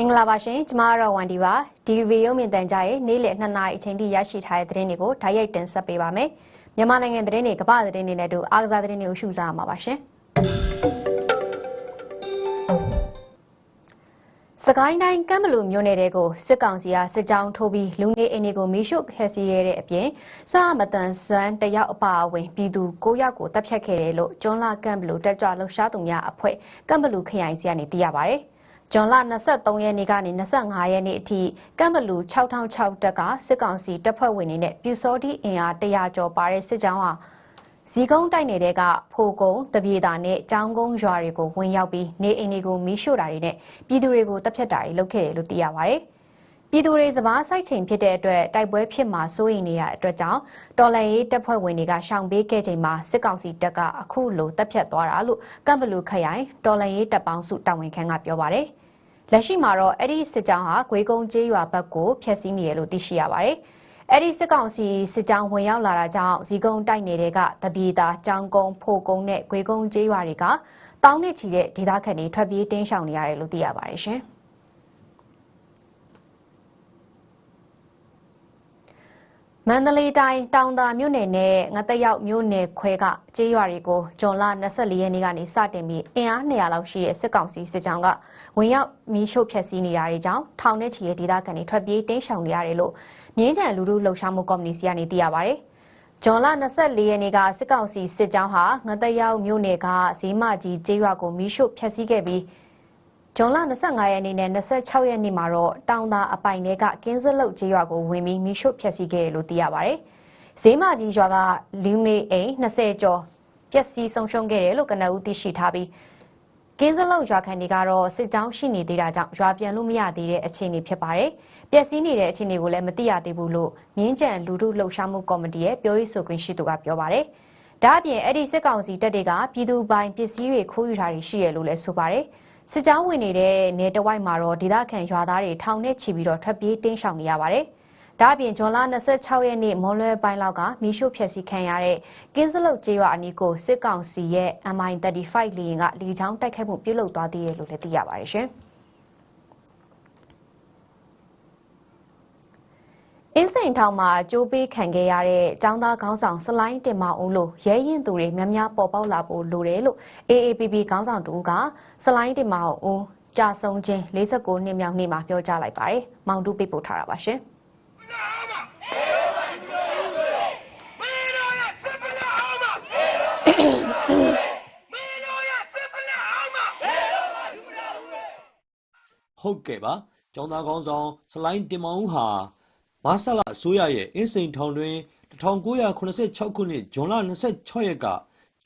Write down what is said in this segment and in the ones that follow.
မင်္ဂလာပါရှင်ကျမကတော့ဝန်ဒီပါဒီဗီရုံမြင်တန်ကြရဲ့နေ့လယ်2နာရီအချိန်ထိရရှိထားတဲ့သတင်းတွေကိုဓာတ်ရိုက်တင်ဆက်ပေးပါမယ်မြန်မာနိုင်ငံသတင်းတွေကမ္ဘာသတင်းတွေနဲ့အတူအားကစားသတင်းတွေကိုရှုစားရမှာပါရှင်စကိုင်းတိုင်းကမ်ဘလူမြို့နယ်တဲကိုစစ်ကောင်စီကစစ်ကြောင်းထိုးပြီးလူနေအိမ်တွေကိုမီးရှို့ခဲစီရတဲ့အပြင်စာမတန်စွမ်းတယောက်အပါအဝင်ပြည်သူ9ယောက်ကိုတပ်ဖြတ်ခဲ့တယ်လို့ကျွန်းလာကမ်ဘလူတက်ကြွလှုပ်ရှားသူများအဖွဲ့ကမ်ဘလူခရိုင်စီကနေသိရပါဗျ။ ဂျွန်လ23ရက်နေ့ကနေ25ရက်နေ့အထိကမ်ဘလူ6006တက်ကစစ်ကောင်စီတပ်ဖွဲ့ဝင်တွေနဲ့ပြူစောတိအင်အား100ကျော်ပါတဲ့စစ်ကြောင်းဟာဇီကုန်းတိုက်နယ်ကဖိုကုန်းတပြေတာနဲ့ចောင်းကုန်းရွာတွေကိုဝင်ရောက်ပြီးနေအိမ်တွေကိုမီးရှို့တာတွေနဲ့ပြည်သူတွေကိုတပ်ဖြတ်တာတွေလုပ်ခဲ့တယ်လို့သိရပါဗျ။ ပြည်သူတွေစပားစိုက်ချိန်ဖြစ်တဲ့အတွက်တိုက်ပွဲဖြစ်မှာစိုးရိမ်နေတဲ့အတွက်ကြောင့်တော်လန်ရေးတပ်ဖွဲ့ဝင်တွေကရှောင်ပေးခဲ့ချိန်မှာစစ်ကောင်စီတပ်ကအခုလိုတပ်ဖြတ်သွားတာလို့ကမ်ဘလူခရိုင်တော်လန်ရေးတပ်ပေါင်းစုတာဝန်ခံကပြောပါတယ်။လက်ရှိမှာတော့အဲ့ဒီစစ်ကြောင်းဟာဂွေကုန်းကျေးရွာဘက်ကိုဖျက်ဆီးနေရလို့သိရှိရပါတယ်။အဲ့ဒီစစ်ကောင်စီစစ်ကြောင်းဝင်ရောက်လာတာကြောင့်ဇီကုန်းတိုက်နယ်ကတပီတာကြောင်းကုန်းဖိုကုန်းနဲ့ဂွေကုန်းကျေးရွာတွေကတောင်းနဲ့ချီတဲ့ဒေသခံတွေထွက်ပြေးတင်းရှောင်နေရတယ်လို့သိရပါတယ်ရှင်။ မန္တလေးတိုင်းတောင်သာမြို့နယ်နဲ့ငတရောက်မြို့နယ်ခွဲကကျေးရွာတွေကိုဂျွန်လ24ရက်နေ့ကနေစတင်ပြီးအင်အား200လောက်ရှိတဲ့စစ်ကောင်စီစစ်ကြောင်းကဝင်ရောက်မီးရှို့ဖျက်ဆီးနေတာတွေကြောင့်ထောင်နဲ့ချီတဲ့ဒေသခံတွေထွက်ပြေးတင်းရှောင်နေရတယ်လို့မြင်းကြံလူလူလှုပ်ရှားမှုကော်မတီစီကနေသိရပါဗျ။ဂျွန်လ24ရက်နေ့ကစစ်ကောင်စီစစ်ကြောင်းဟာငတရောက်မြို့နယ်ကဈေးမကြီးကျေးရွာကိုမီးရှို့ဖျက်ဆီးခဲ့ပြီး ဂျွန်လ25ရက်နေ့နဲ့26ရက်နေ့မှာတော့တောင်သာအပိုင်တွေကကင်းစလုတ်ကျေးရွာကိုဝင်ပြီးမိရှုဖျက်ဆီးခဲ့တယ်လို့သိရပါဗျ။ဈေးမကြီးရွာကလူနေအိမ်20ကျော်ပျက်စီးဆုံးရှုံးခဲ့တယ်လို့ကနဦးသိရှိထားပြီးကင်းစလုတ်ရွာခံတွေကတော့စစ်ကြောင်းရှိနေသေးတာကြောင့်ရွာပြန်လို့မရသေးတဲ့အခြေအနေဖြစ်ပါတယ်။ပျက်စီးနေတဲ့အခြေအနေကိုလည်းမသိရသေးဘူးလို့မြင်းကြံလူထုလှုပ်ရှားမှုကော်မတီရဲ့ပြောရေးဆိုခွင့်ရှိသူကပြောပါတယ်။ဒါအပြင်အဲ့ဒီစစ်ကောင်စီတပ်တွေကပြည်သူပိုင်ပစ္စည်းတွေခိုးယူတာတွေရှိရလို့လည်းဆိုပါတယ်။ စစ်ကြောင်းဝင်နေတဲ့နေတဝိုက်မှာတော့ဒေသခံရွာသားတွေထောင်နဲ့ချီပြီးတော့ထွက်ပြေးတင်းရှောင်နေရပါတယ်။ဒါအပြင်ဂျွန်လ26ရက်နေ့မွန်လွဲပိုင်းလောက်ကမီးရှို့ဖျက်ဆီးခံရတဲ့ကင်းစလုတ်ကျေးရွာအနီးကိုစစ်ကောင်စီရဲ့ MI35 လေယာဉ်ကလေကြောင်းတိုက်ခိုက်မှုပြုလုပ်သွားသေးတယ်လို့လည်းသိရပါတယ်ရှင်။ အင်းစိန်ထောင်မှာကြိုးပေးခံခဲ့ရတဲ့ចောင်းသားခေါင်းဆောင်စလိုင်းတင်မောင်ဦးလိုရဲရင်သူတွေများများပေါ်ပေါက်လာဖို့လိုတယ်လို့ AAPP ခေါင်းဆောင်တူကစလိုင်းတင်မောင်ဦးကြာဆုံးခြင်း49နှစ်မြောက်နေ့မှာပြောကြားလိုက်ပါတယ်။မောင်တူပေးပို့ထားတာပါရှင်။ဟုတ်ကဲ့ပါကျောင်းသားကောင်းဆောင်စလိုင်းတင်မောင်ဦးဟာ မာဆလာအစိုးရရဲ့အင်းစိန်ထောင်တွင်1986ခုနှစ်ဇွန်လ26ရက်က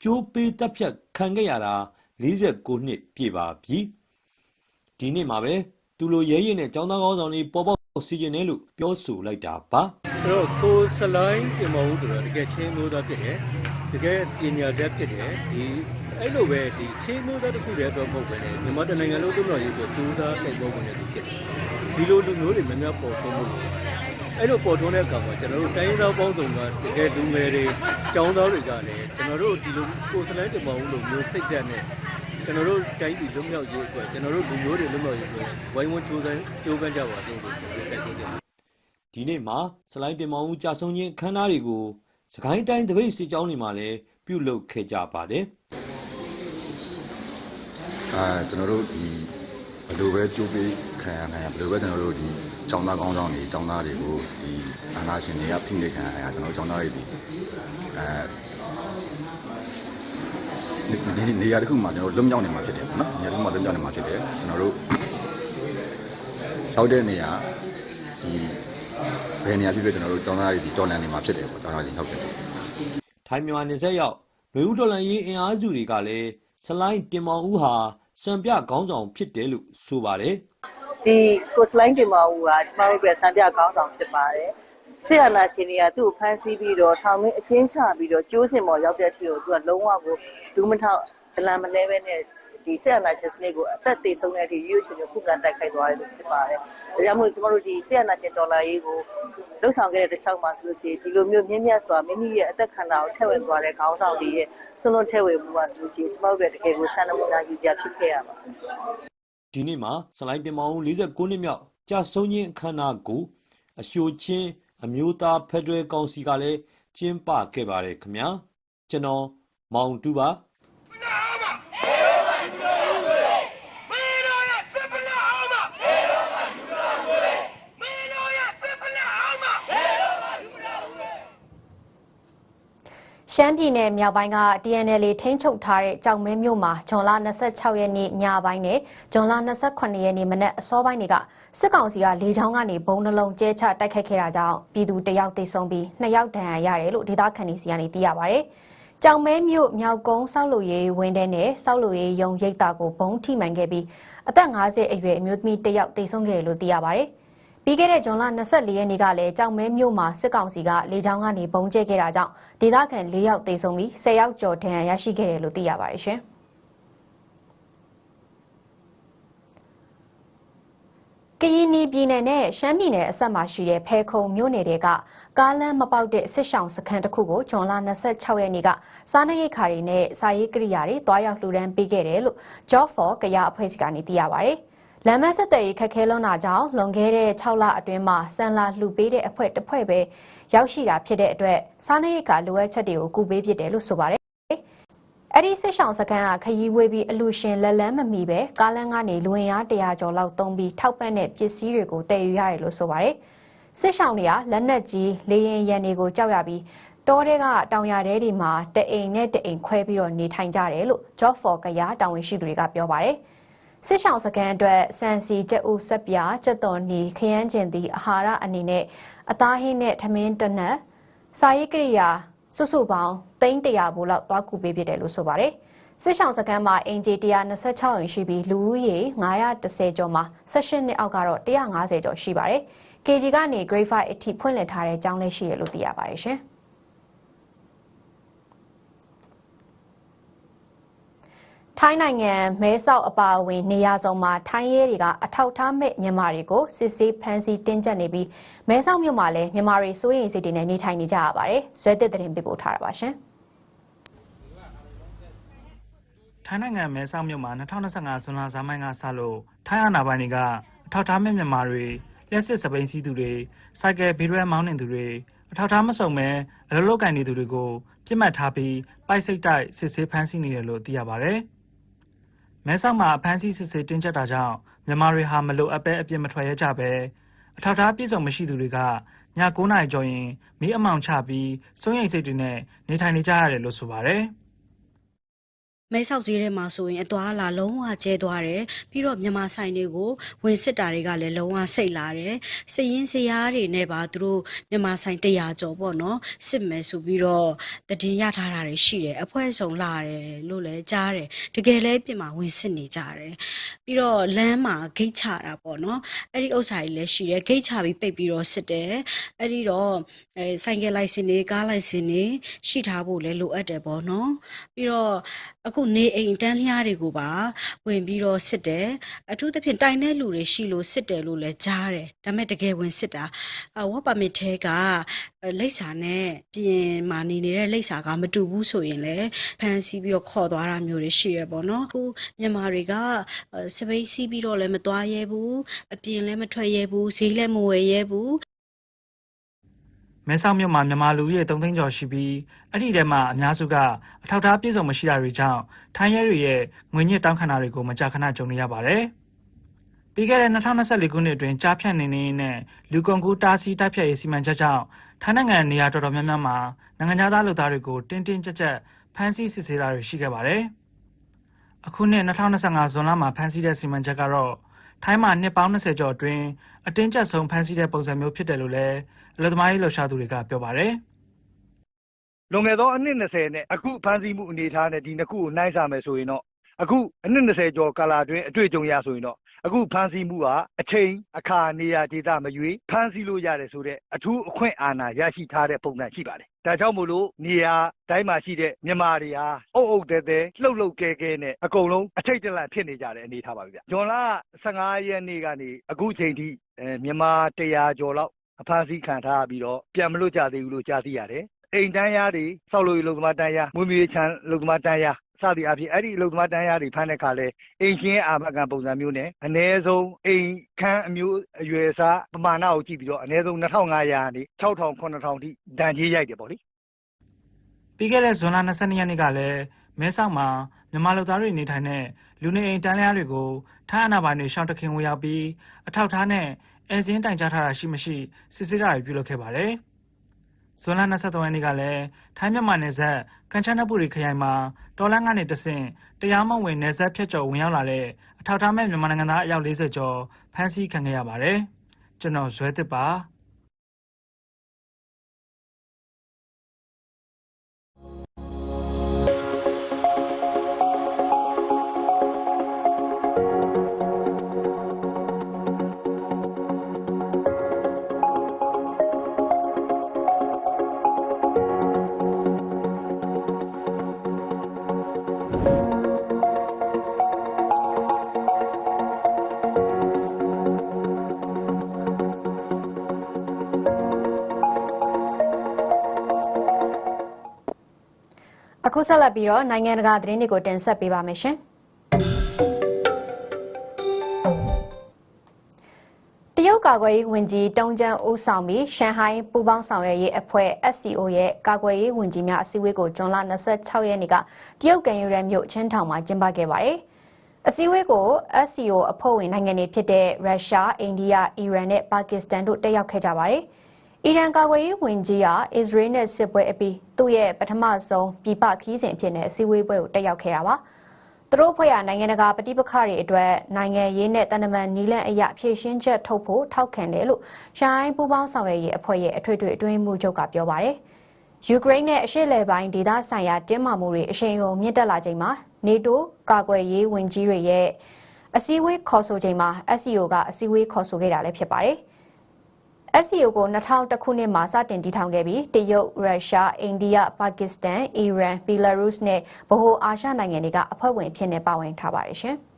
ကျိုးပေးတပ်ဖြတ်ခံခဲ့ရတာ49နှစ်ပြည့်ပါပြီဒီနေ့မှာပဲသူလိုရဲရင်နဲ့ကျောင်းသားကောင်းဆောင်တွေပေါ်ပေါက်စီခြင်းတယ်လို့ပြောဆိုလိုက်တာပါအဲ့တော့ကိုစလိုင်းတင်မဟုတ်ဆိုတော့တကယ်ချင်းမိုးသားဖြစ်တယ်တကယ်ပညာတတ်ဖြစ်တယ်ဒီအဲ့လိုပဲဒီချင်းမိုးသားတစ်ခုတည်းတော့မဟုတ်ပဲねမြန်မာတိုင်းနိုင်ငံလုံးသုံးတော်ရေးဆိုကြိုးစားတိုက်ပွဲဝင်နေသူဖြစ်တယ်ဒီလိုလူမျိုးတွေများများပေါ်ထွန်းမှု အဲ့လိုပေါ်ထွန်းတဲ့အခါမှာကျွန်တော်တို့တိုင်းရင်းသားပေါင်းစုံကတကယ်လူငယ်တွေကျောင်းသားတွေကလည်းကျွန်တော်တို့ဒီလိုကိုစလိုင်းတင်မဟုတ်လို့မျိုးစိတ်ဓာတ်နဲ့ကျွန်တော်တို့တိုင်းပြည်လွတ်မြောက်ရေးအတွက်ကျွန်တော်တို့လူမျိုးတွေလွတ်မြောက်ရေးအတွက်ဝိုင်းဝန်းကြိုးစားကြိုးပမ်းကြပါစို့လို့ကျွန်တော်တိုက်တွန်းချင်ပါတယ်ဒီနေ့မှာစလိုင်းတင်မောင်ဦးကြာဆုံးခြင်းအခမ်းအနားတွေကိုစကိုင်းတိုင်းတပိတ်စစ်ကြောင်းတွေမှာလည်းပြုလုပ်ခဲ့ကြပါတယ်အာကျွန်တော်တို့ဒီဘယ်လိုပဲကြိုးပေးခခံရခံရဘယ်လိုပဲကျွန်တော်တို့ဒီ ကျောင်းသားကောင်းဆောင်တွေကျောင်းသားတွေကိုဒီအာဏာရှင်တွေကဖိနှိပ်ခံရတာကျွန်တော်ကျောင်းသားတွေဒီအဲဒီနေရာတစ်ခုမှာကျွန်တော်လွတ်မြောက်နေမှာဖြစ်တယ်ပေါ့နော်နေရာတစ်ခုမှာလွတ်မြောက်နေမှာဖြစ်တယ်ကျွန်တော်တို့ရောက်တဲ့နေရာဒီဘယ်နေရာဖြစ်ဖြစ်ကျွန်တော်တို့ကျောင်းသားတွေဒီတော်လန်နေမှာဖြစ်တယ်ပေါ့ကျောင်းသားတွေရောက်တယ်ထိုင်းမြန်မာနေဆက်ရောက်လူဦးတော်လန်ရေးအင်အားစုတွေကလည်းစလိုင်းတင်မောင်ဦးဟာစံပြခေါင်းဆောင်ဖြစ်တယ်လို့ဆိုပါတယ်။ ဒီကိုစလိုင်းတင်မဦးကကျမတို့ရဲ့စံပြခေါင်းဆောင်ဖြစ်ပါတယ်ဆရာနာရှင်တွေကသူ့ကိုဖမ်းဆီးပြီးတော့ထောင်တွင်းအကျဉ်းချပြီးတော့ကျိုးစင်ပေါ်ရောက်တဲ့အထိကိုသူကလုံးဝကိုဒူးမထောက်ဒလန်မလဲပဲနဲ့ဒီဆရာနာရှင်စနစ်ကိုအသက်သေးဆုံးတဲ့အထိရွရွချွန်ချွန်ခုခံတိုက်ခိုက်သွားတယ်လို့ဖြစ်ပါတယ်။ဒါကြောင့်မို့ကျမတို့ဒီဆရာနာရှင်ဒေါ်လာရေးကိုလှုပ်ဆောင်ခဲ့တဲ့တစ်လျှောက်မှာဆိုလို့ရှိရင်ဒီလိုမျိုးမြင့်မြတ်စွာမိမိရဲ့အသက်ခန္ဓာကိုထည့်ဝင်သွားတဲ့ခေါင်းဆောင်တွေရဲ့စွန့်လွတ်ထည့်ဝင်မှုပါဆိုလို့ရှိရင်ကျမတို့ရဲ့တကယ်ကိုစံနမူနာယူစရာဖြစ်ခဲ့ရပါတယ်။ ဒီနေ့မှာစလိုင်းတင်မောင်ဦး49နှစ်မြောက်ကြာဆုံးခြင်းအခမ်းအနားကိုအရှိုချင်းအမျိုးသားဖက်ဒရယ်ကောင်စီကလည်းကျင်းပခဲ့ပါတယ်ခင်ဗျာကျွန်တော်မောင်တူပါ မင်းတို့ရဲ့စစ်ပလက်အောင်မမင်းတို့ကလူလာဘူးလေမင်းတို့ရဲ့စစ်ပလက်အောင်မ ရှမ်းပြည်နယ်မြောက်ပိုင်းက TNL ထိန်းချုပ်ထားတဲ့ကြောက်မဲမြို့မှာဂျွန်လ26ရက်နေ့ညပိုင်းနဲ့ဂျွန်လ28ရက်နေ့မနက်အစောပိုင်းတွေကစစ်ကောင်စီကလေကြောင်းကနေဘုံနှလုံးကျဲချတိုက်ခတ်ခဲ့တာကြောင့်ပြည်သူတယောက်သေဆုံးပြီးနှစ်ယောက်ဒဏ်ရာရတယ်လို့ဒေသခံတွေစီကနေသိရပါဗျ။ကြောင်မဲမြို့မြောက်ကုန်းစောက်လူရေးဝင်းတဲနဲ့စောက်လူရေးယုံရိပ်တာကိုဘုံထိမှန်ခဲ့ပြီးအသက်50အရွယ်အမျိုးသမီးတစ်ယောက်သေဆုံးခဲ့တယ်လို့သိရပါဗျ။ ပြီးခဲ့တဲ့ဇွန်လ24ရက်နေ့ကလည်းကြောင်မဲမြို့မှာစစ်ကောင်စီကလေကြောင်းကနေဘုံကျဲခဲ့တာကြောင့်ဒေသခံ၄ယောက်သေဆုံးပြီး10ယောက်ကျော်ဒဏ်ရာရရှိခဲ့တယ်လို့သိရပါတယ်ရှင်။ကရင်နီပြည်နယ်နဲ့ရှမ်းပြည်နယ်အစပ်မှာရှိတဲ့ဖဲခုံမြို့နယ်တွေကကားလမ်းမပေါက်တဲ့စစ်ဆောင်စခန်းတစ်ခုကိုဂျွန်လ26ရက်နေ့ကစားနပ်ရိက္ခာတွေနဲ့စာရေးကိရိယာတွေတွားရောက်လှူဒန်းပေးခဲ့တယ်လို့ Job for ကရအဖွဲ့အစည်းကနေသိရပါဗျ။ လမ်းမဆက်သွယ်ရေးခက်ခဲလွန်းတာကြောင့်လွန်ခဲ့တဲ့6လအတွင်းမှာစံလာလှူပေးတဲ့အဖွဲ့တစ်ဖွဲ့ပဲရောက်ရှိတာဖြစ်တဲ့အတွက်စားနပ်ရိက္ခာလိုအပ်ချက်တွေကိုကူပေးဖြစ်တယ်လို့ဆိုပါတယ်။အဲ့ဒီစစ်ဆောင်စကန်ကခရီးဝေးပြီးအလူရှင်လက်လန်းမမီပဲကားလမ်းကနေလူဝင်အား100ကျော်လောက်တုံးပြီးထောက်ပံ့တဲ့ပစ္စည်းတွေကိုတည်ယူရတယ်လို့ဆိုပါတယ်။စစ်ဆောင်တွေကလက်နက်ကြီးလေရင်ရန်တွေကိုကြောက်ရပြီးတောထဲကတောင်ရတဲတွေမှာတအိမ်နဲ့တအိမ်ခွဲပြီးတော့နေထိုင်ကြတယ်လို့ Job for ကရတာဝန်ရှိသူတွေကပြောပါတယ်။ စစ်ဆောင်စကန်အတွက်စံစီကျက်ဦးဆက်ပြကျက်တော်နီခရမ်းကျင်သည့်အာဟာရအနေနဲ့အသားဟင်းနဲ့ထမင်းတနက်စာရေးကိရိယာစုစုပေါင်း300ဘူးလောက်သွားကူပေးဖြစ်တယ်လို့ဆိုပါတယ်။စစ်ဆောင်စကန်မှာအင်ဂျီ126ရင်ရှိပြီးလူဦးရေ910ကျော်မှာ16နှစ်အောက်ကတော့150ကျော်ရှိပါတယ်။ KG ကနေ Grade 5အထိဖွင့်လှစ်ထားတဲ့ကျောင်းလေးရှိရလို့သိရပါတယ်ရှင်။ ထိုင်းနိုင်ငံမဲဆောက်အပါအဝင်နေရာစုံမှာထိုင်းရဲတွေကအထောက်ထားမဲ့မြန်မာတွေကိုစစ်ဆေးဖမ်းဆီးတင်းကျပ်နေပြီးမဲဆောက်မြို့မှာလည်းမြန်မာတွေစိုးရိမ်စိတ်တွေနဲ့နေထိုင်နေကြရပါတယ်။ဇွဲတစ်သတင်းပေးပို့ထားတာပါရှင်။ထိုင်းနိုင်ငံမဲဆောက်မြို့မှာ2025ဇွန်လဇာမိုင်းကစလို့ထိုင်းအာဏာပိုင်တွေကအထောက်ထားမဲ့မြန်မာတွေလက်စစ်စပိန်စီးသူတွေစိုက်ကယ်ဗီရွဲမောင်းနေသူတွေအထောက်ထားမစုံမဲ့အလုပ်လုပ်ကင်နေသူတွေကိုပြစ်မှတ်ထားပြီးပိုက်စိတ်တိုက်စစ်ဆေးဖမ်းဆီးနေတယ်လို့သိရပါဗျ။ မဲဆောက်မှာအဖမ်းဆီးစစ်ဆေးတင်းကျပ်တာကြောင့်မြန်မာတွေဟာမလိုအပ်ပဲအပြစ်မထွက်ရကြပဲအထောက်ထားပြည့်စုံမရှိသူတွေကည9နာရီကျော်ရင်မီးအမောင်ချပြီးစုံရိမ်စိတ်တွေနဲ့နေထိုင်နေကြရတယ်လို့ဆိုပါတယ်။ မဲဆောက်ဈေးထဲမှာဆိုရင်အသွားအလာလုံးဝကျဲသွားတယ်ပြီးတော့မြန်မာဆိုင်တွေကိုဝင်စစ်တာတွေကလည်းလုံးဝစိတ်လာတယ်စည်ရင်စရာတွေနဲ့ပါသူတို့မြန်မာဆိုင်100ကျော်ပေါ့နော်စစ်မယ်ဆိုပြီးတော့တည်ရထားတာတွေရှိတယ်အဖွဲဆောင်လာတယ်လို့လည်းကြားတယ်တကယ်လည်းပြင်မှာဝင်စစ်နေကြတယ်ပြီးတော့လမ်းမှာဂိတ်ချတာပေါ့နော်အဲ့ဒီဥစ္စာတွေလည်းရှိတယ်ဂိတ်ချပြီးပိတ်ပြီးတော့စစ်တယ်အဲ့ဒီတော့အဲဆိုင်ကယ်လိုင်စင်တွေကားလိုင်စင်တွေရှိထားဖို့လည်းလိုအပ်တယ်ပေါ့နော်ပြီးတော့ အခုနေအိမ်တန်းလျားတွေကိုပါဝင်ပြီးတော့စစ်တယ်အထူးသဖြင့်တိုင်တဲ့လူတွေရှိလို့စစ်တယ်လို့လည်းကြားတယ်ဒါပေမဲ့တကယ်ဝင်စစ်တာအဝတ်ပါမစ်ထဲကလိပ်စာနဲ့ပြင်မာနေနေတဲ့လိပ်စာကမတူဘူးဆိုရင်လည်းဖမ်းဆီးပြီးတော့ခေါ်သွားတာမျိုးတွေရှိရပေါ့နော်အခုမြန်မာတွေကစပိတ်စီးပြီးတော့လည်းမသွားရဲဘူးအပြင်လည်းမထွက်ရဲဘူးဈေးလည်းမဝယ်ရဲဘူး မဲဆောက်မြို့မှာမြန်မာလူဦးရေ3သိန်းကျော်ရှိပြီးအဲ့ဒီထဲမှာအများစုကအထောက်အထားပြည့်စုံမရှိတာတွေကြောင့်ထိုင်းရဲတွေရဲ့ငွေညစ်တောင်းခံတာတွေကိုမကြာခဏကြုံနေရပါတယ်။ပြီးခဲ့တဲ့2024ခုနှစ်အတွင်းကြားဖြတ်နေနေနဲ့လူကုန်ကူးတားဆီးတိုက်ဖြတ်ရေးစီမံချက်ကြောင့်ထိုင်းနိုင်ငံနေရာတော်တော်များများမှာနိုင်ငံခြားသားလူသားတွေကိုတင်းတင်းကြပ်ကြပ်ဖမ်းဆီးစစ်ဆေးတာတွေရှိခဲ့ပါတယ်။အခုနှစ်2025ဇွန်လမှာဖမ်းဆီးတဲ့စီမံချက်ကတော့ ထိုင်းမှာနှစ်ပေါင်း20ကျော်အတွင်းအတင်းကျပ်ဆုံးဖမ်းဆီးတဲ့ပုံစံမျိုးဖြစ်တယ်လို့လည်းအလို့သမားရေးလှုပ်ရှားသူတွေကပြောပါတယ်။လွန်ခဲ့သောအနှစ်20နဲ့အခုဖမ်းဆီးမှုအနေအထားနဲ့ဒီနှစ်ခုကိုနှိုင်းစာမယ်ဆိုရင်တော့အခုအနှစ်20ကျော်ကာလအတွင်းအတွေ့အကြုံရဆိုရင်တော့အခုဖမ်းဆီးမှုကအချိန်အခါနေရာဒေသမရွေးဖမ်းဆီးလို့ရတယ်ဆိုတဲ့အထူးအခွင့်အာဏာရရှိထားတဲ့ပုံစံရှိပါတယ်။ ဒါကြောင့်မို့လို့နေရာတိုင်းမှာရှိတဲ့မြန်မာတွေဟာအုပ်အုပ်တဲတဲလှုပ်လှုပ်ကဲကဲနဲ့အကုန်လုံးအထိတ်တလန့်ဖြစ်နေကြတဲ့အနေအထားပါဗျ။ဂျွန်လ15ရက်နေ့ကနေအခုချိန်ထိအဲမြန်မာ100ကျော်လောက်အဖမ်းဆီးခံထားပြီးတော့ပြန်မလို့ကြသေးဘူးလို့ကြားသိရတယ်။ အိမ်တန်းရားတွေစောက်လို့လုံသမားတန်းရားမွေးမြူရေးချမ်းလုံသမားတန်းရားစသည်အဖြစ်အဲ့ဒီလုံသမားတန်းရားတွေဖမ်းတဲ့ခါလဲအိမ်ချင်းအာမခံပုံစံမျိုးနဲ့အ ਨੇ ဆုံးအိမ်ခန်းအမျိုးအရွယ်အစားပမာဏကိုကြည့်ပြီးတော့အ ਨੇ ဆုံး2500ကနေ6000 9000ထိဒဏ်ကြေးရိုက်တယ်ပေါ့လေပြီးခဲ့တဲ့ဇွန်လ22ရက်နေ့ကလည်းမဲဆောက်မှာမြန်မာလူသားတွေနေထိုင်တဲ့လူနေအိမ်တန်းလျားတွေကိုထိုင်းအာဏာပိုင်တွေရှောင်းတခင်ဝင်ရောက်ပြီးအထောက်အထားနဲ့အဲဇင်းတိုင်ကြားထားတာရှိမရှိစစ်ဆေးတာတွေပြုလုပ်ခဲ့ပါတယ်။ ဇွန်လ23ရက်နေ့ကလည်းထိုင်းမြန်မာနယ်စပ်ကန်ချနပူရီခရိုင်မှာတော်လန်းကနေတဆင့်တရားမဝင်နယ်စပ်ဖြတ်ကျော်ဝင်ရောက်လာတဲ့အထောက်အထားမဲ့မြန်မာနိုင်ငံသားအယောက်40ကျော်ဖမ်းဆီးခံခဲ့ရပါတယ်။ကျွန်တော်ဇွဲသစ်ပါ အခုဆက်လက်ပြီးတော့နိုင်ငံတကာသတင်းတွေကိုတင်ဆက်ပေးပါမယ်ရှင်တရုတ်ကာကွယ်ရေးဝန်ကြီးတုံးကျန်းဦးဆောင်ပြီးရှန်ဟိုင်းပူးပေါင်းဆောင်ရွက်ရေးအဖွဲ့ SCO ရဲ့ကာကွယ်ရေးဝန်ကြီးများအစည်းအဝေးကိုဇွန်လ26ရက်နေ့ကတရုတ်ကန်ယူရန်မြို့ချင်းထောင်မှာကျင်းပခဲ့ပါတယ်။အစည်းအဝေးကို SCO အဖွဲ့ဝင်နိုင်ငံတွေဖြစ်တဲ့ရုရှား၊အိန္ဒိယ၊အီရန်နဲ့ပါကစ္စတန်တို့တက်ရောက်ခဲ့ကြပါတယ်။ အီရန်ကာကွယ်ရေးဝန်ကြီးဟာအစ္စရေးနဲ့စစ်ပွဲအပြီးသူ့ရဲ့ပထမဆုံးပြည်ပခီးစဉ်အဖြစ်နဲ့အစည်းအဝေးပွဲကိုတက်ရောက်ခဲ့တာပါ။သူတို့ဖွဲ့ရနိုင်ငံတကာပဋိပက္ခတွေအတွက်နိုင်ငံရေးနဲ့တန်တမန်နီးလန့်အရာဖြည့်ရှင်းချက်ထုတ်ဖို့ထောက်ခံတယ်လို့ရှိုင်းပူးပေါင်းဆောင်ရွက်ရေးအဖွဲ့ရဲ့အထွေထွေအတွင်းမှုချုပ်ကပြောပါတယ်။ယူကရိန်းနဲ့အရှေ့လယ်ပိုင်းဒေသဆိုင်ရာတင်းမာမှုတွေအရှိန်အဟုန်မြင့်တက်လာချိန်မှာနေတိုးကာကွယ်ရေးဝန်ကြီးတွေရဲ့အစည်းအဝေးခေါ်ဆိုချိန်မှာ SCO ကအစည်းအဝေးခေါ်ဆိုခဲ့တာလည်းဖြစ်ပါတယ်။ SCO ကို2000ခုနှစ်မှာစတင်တည်ထောင်ခဲ့ပြီးတရုတ်၊ရုရှား၊အိန္ဒိယ၊ပါကစ္စတန်၊အီရန်၊ဘီလာရုစ်နဲ့ဗဟိုအာရှနိုင်ငံတွေကအဖွဲ့ဝင်ဖြစ်နေပါဝင်ထားပါတယ်ရှင်။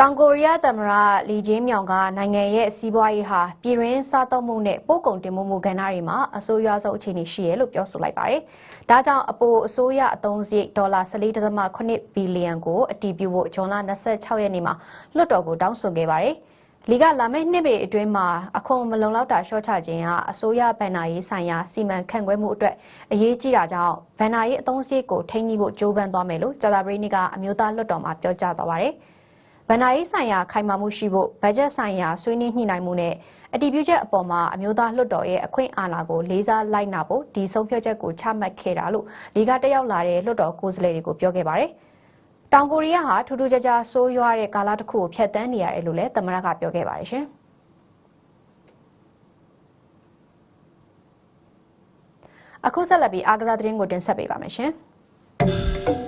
တောင်ကိုရီးယားသမ္မတလီဂျင်းမြောင်ကနိုင်ငံရဲ့စီးပွားရေးဟာပြည်ရင်းစားသုံးမှုနဲ့ပို့ကုန်တင်မှုမှုကဏ္ဍတွေမှာအဆိုးရွားဆုံးအခြေအနေရှိရလို့ပြောဆိုလိုက်ပါတယ်။ဒါကြောင့်အပိုအစိုးရအသုံးစရိတ်ဒေါ်လာ14.8ဘီလီယံကိုအတည်ပြုဖို့ဂျွန်လ26ရက်နေ့မှာလွှတ်တော်ကိုတောင်းဆိုခဲ့ပါတယ်။လီကလာမယ့်နှစ်ပေအတွင်းမှာအခွန်မလုံလောက်တာရှော့ချခြင်းကအစိုးရဗန်နာရေးဆိုင်ရာစီမံခန့်ခွဲမှုအတွက်အရေးကြီးတာကြောင့်ဗန်နာရေးအသုံးစရိတ်ကိုထိန်းညှိဖို့ကြိုးပမ်းသွားမယ်လို့ကြာသပတေးနေ့ကအမျိုးသားလွှတ်တော်မှာပြောကြားသွားပါတယ်။ ဗန်နာရေးဆိုင်ရာခိုင်မာမှုရှိဖို့ဘတ်ဂျက်ဆိုင်ရာဆွေးနွေးညှိနှိုင်းမှုနဲ့အတည်ပြုချက်အပေါ်မှာအမျိုးသားလွှတ်တော်ရဲ့အခွင့်အာဏာကိုလေးစားလိုက်နာဖို့ဒီဆုံးဖြတ်ချက်ကိုချမှတ်ခဲ့တာလို့လီကတက်ရောက်လာတဲ့လွှတ်တော်ကိုယ်စားလှယ်တွေကိုပြောခဲ့ပါတယ်။တောင်ကိုရီးယားဟာထူးထူးခြားခြားဆိုးရွားတဲ့ကာလတစ်ခုကိုဖျက်ဆီးနေရတယ်လို့လည်းသမ္မတကပြောခဲ့ပါတယ်ရှင်။အခုဆက်လက်ပြီးအားကစားသတင်းကိုတင်ဆက်ပေးပါမယ်ရှင်။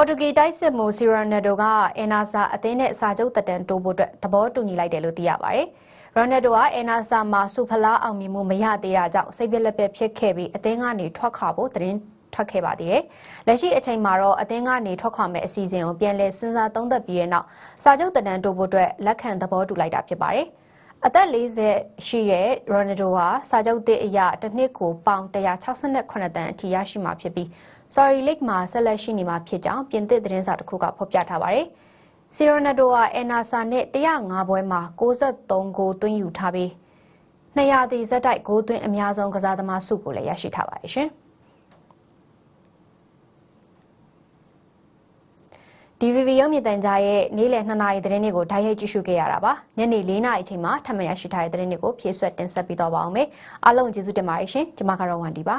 ပေါ်တူဂီတိုက်စစ်မှုစီရိုနယ်ဒိုကအင်နာဆာအသင်းနဲ့စာချုပ်တက်တန်တိုးဖို့အတွက်သဘောတူညီလိုက်တယ်လို့သိရပါတယ်။ရိုနယ်ဒိုကအင်နာဆာမှာစူဖလားအောင်မြင်မှုမရသေးတာကြောင့်စိတ်ပြက်လက်ပြက်ဖြစ်ခဲ့ပြီးအသင်းကနေထွက်ခွာဖို့သတင်းထွက်ခဲ့ပါသေးတယ်။လက်ရှိအချိန်မှာတော့အသင်းကနေထွက်ခွာမဲ့အစီအစဉ်ကိုပြန်လည်စဉ်းစားသုံးသပ်ပြီးတဲ့နောက်စာချုပ်တက်တန်တိုးဖို့အတွက်လက်ခံသဘောတူလိုက်တာဖြစ်ပါတယ်။အသက်40ရှိတဲ့ရိုနယ်ဒိုဟာစာချုပ်သစ်အရတစ်နှစ်ကိုပေါင်168တန်အထိရရှိမှာဖြစ်ပြီး Sorry Lake မှာဆက်လက်ရှိနေမှာဖြစ်ကြောင်းပြင်သစ်သတင်းစာတစ်ခုကဖော်ပြထားပါတယ်။စီရိုနတိုဟာအနာဆာနဲ့105ပွဲမှာ63ဂိုးသွင်းယူထားပြီး200တီဇက်တိုက်ဂိုးသွင်းအများဆုံးကစားသမားစုကိုလည်းရရှိထားပါတယ်ရှင်။ DVV ရုပ်မြင်သံကြားရဲ့နေ့လယ်2နာရီသတင်းတွေကိုဓာတ်ရိုက်ကြည့်ရှုခဲ့ရတာပါညနေ4နာရီအချိန်မှာထပ်မံရရှိထားတဲ့သတင်းတွေကိုဖြည့်ဆွတ်တင်ဆက်ပေးတော့ပါအောင်မယ်အားလုံးကျေးဇူးတင်ပါတယ်ရှင်ကျွန်မကတော့ဝန်ဒီပါ